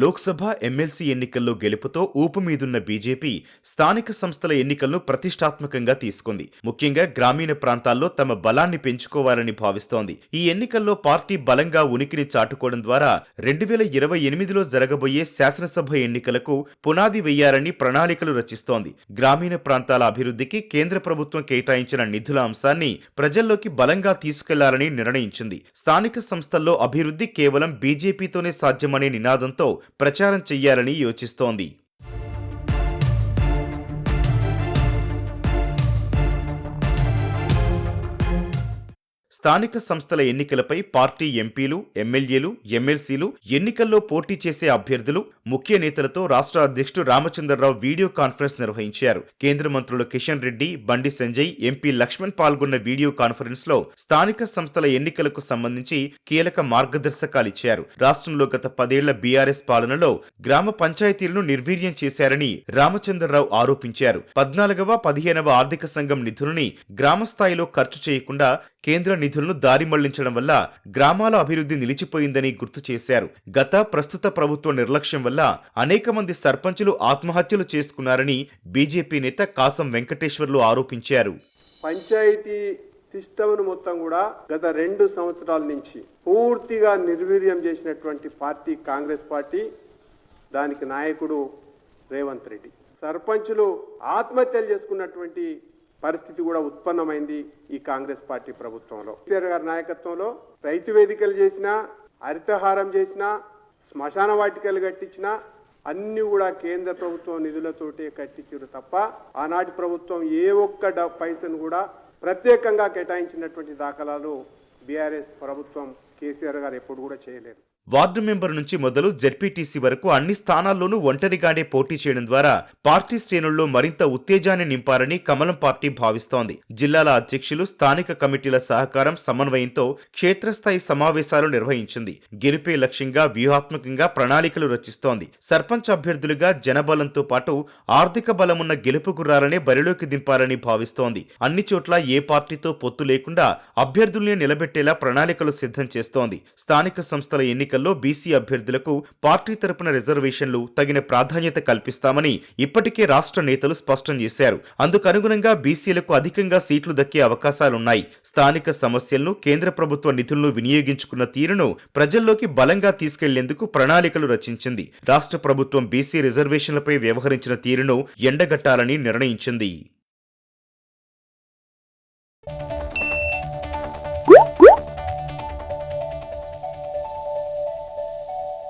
Lok Sabha MLC ఎన్నికల్లో గెలుపుతో ఊపు మీదున్న బీజేపీ స్థానిక సంస్థల ఎన్నికలను ప్రతిష్టాత్మకంగా తీసుకుంది. ముఖ్యంగా గ్రామీణ ప్రాంతాల్లో తమ బలాన్ని పెంచుకోవాలని భావిస్తోంది. ఈ ఎన్నికల్లో పార్టీ బలంగా ఉనికిని చాటుకోవడం ద్వారా రెండు వేల ఇరవై ఎనిమిదిలో జరగబోయే శాసనసభ ఎన్నికలకు పునాది వేయాలని ప్రణాళికలు రచిస్తోంది. గ్రామీణ ప్రాంతాల అభివృద్ధికి కేంద్ర ప్రభుత్వం కేటాయించిన నిధుల అంశాన్ని ప్రజల్లోకి బలంగా తీసుకెళ్ళాలని నిర్ణయించింది. స్థానిక సంస్థల్లో అభివృద్ధి కేవలం బీజేపీతోనే సాధ్యమనే నినాదంతో ప్రచారం చెయ్యాలని యోచిస్తోంది. స్థానిక సంస్థల ఎన్నికలపై పార్టీ ఎంపీలు ఎమ్మెల్యేలు ఎమ్మెల్సీలు ఎన్నికల్లో పోటీ చేసే అభ్యర్థులు ముఖ్య నేతలతో రాష్ట్ర అధ్యక్షుడు రామచంద్రరావు వీడియో కాన్ఫరెన్స్ నిర్వహించారు. కేంద్ర మంత్రులు కిషన్ రెడ్డి బండి సంజయ్ ఎంపీ లక్ష్మణ్ పాల్గొన్న వీడియో కాన్ఫరెన్స్లో స్థానిక సంస్థల ఎన్నికలకు సంబంధించి కీలక మార్గదర్శకాలు ఇచ్చారు. రాష్ట్రంలో గత పదేళ్ళ బీఆర్ఎస్ పాలనలో గ్రామ పంచాయతీలను నిర్వీర్యం చేశారని రామచంద్రరావు ఆరోపించారు. పద్నాలుగవ పదిహేనవ ఆర్థిక సంఘం నిధులని గ్రామ స్థాయిలో ఖర్చు చేయకుండా కేంద్ర నిధులను దారి మళ్ళించడం వల్ల గ్రామాల అభివృద్ధి నిలిచిపోయిందని గుర్తు చేశారు. గత ప్రస్తుత ప్రభుత్వ నిర్లక్ష్యం వల్ల అనేక మంది సర్పంచులు ఆత్మహత్యలు చేసుకున్నారని బీజేపీ నేత కాసం వెంకటేశ్వర్లు ఆరోపించారు. పంచాయతీ సిస్టమ్ను మొత్తం కూడా గత రెండు సంవత్సరాల నుంచి పూర్తిగా నిర్వీర్యం చేసినటువంటి పార్టీ కాంగ్రెస్ పార్టీ దానికి నాయకుడు రేవంత్ రెడ్డి. సర్పంచులు ఆత్మహత్యలు చేసుకున్నటువంటి పరిస్థితి కూడా ఉత్పన్నమైంది ఈ కాంగ్రెస్ పార్టీ ప్రభుత్వంలో. కేసీఆర్ గారి నాయకత్వంలో రైతు వేదికలు చేసినా హరితహారం చేసినా శ్మశాన వాటికలు కట్టించినా అన్ని కూడా కేంద్ర ప్రభుత్వం నిధులతోటే కట్టించారు తప్ప ఆనాటి ప్రభుత్వం ఏ ఒక్క డ- పైసను కూడా ప్రత్యేకంగా కేటాయించినటువంటి దాఖలాలు బీఆర్ఎస్ ప్రభుత్వం కేసీఆర్ గారు ఎప్పుడు కూడా చేయలేదు. వార్డు మెంబర్ నుంచి మొదలు జెడ్పీటీసీ వరకు అన్ని స్థానాల్లోనూ ఒంటరిగానే పోటీ చేయడం ద్వారా పార్టీ శ్రేణుల్లో మరింత ఉత్తేజాన్ని నింపారని కమలం పార్టీ భావిస్తోంది. జిల్లాల అధ్యక్షులు స్థానిక కమిటీల సహకారం సమన్వయంతో క్షేత్రస్థాయి సమావేశాలు నిర్వహించింది. గెలిపే లక్ష్యంగా వ్యూహాత్మకంగా ప్రణాళికలు రచిస్తోంది. సర్పంచ్ అభ్యర్థులుగా జనబలంతో పాటు ఆర్థిక బలమున్న గెలుపు గుర్రాలనే బరిలోకి దింపాలని భావిస్తోంది. అన్ని చోట్ల ఏ పార్టీతో పొత్తు లేకుండా అభ్యర్థుల్ని నిలబెట్టేలా ప్రణాళికలు సిద్ధం చేస్తోంది. స్థానిక సంస్థల ఎన్నిక ఎన్నికల్లో బీసీ అభ్యర్థులకు పార్టీ తరపున రిజర్వేషన్లు తగిన ప్రాధాన్యత కల్పిస్తామని ఇప్పటికే రాష్ట్ర నేతలు స్పష్టం చేశారు. అందుకనుగుణంగా బీసీలకు అధికంగా సీట్లు దక్కే అవకాశాలున్నాయి. స్థానిక సమస్యలను కేంద్ర ప్రభుత్వ నిధులను వినియోగించుకున్న తీరును ప్రజల్లోకి బలంగా తీసుకెళ్ళేందుకు ప్రణాళికలు రచించింది. రాష్ట్ర ప్రభుత్వం బీసీ రిజర్వేషన్లపై వ్యవహరించిన తీరును ఎండగట్టాలని నిర్ణయించింది.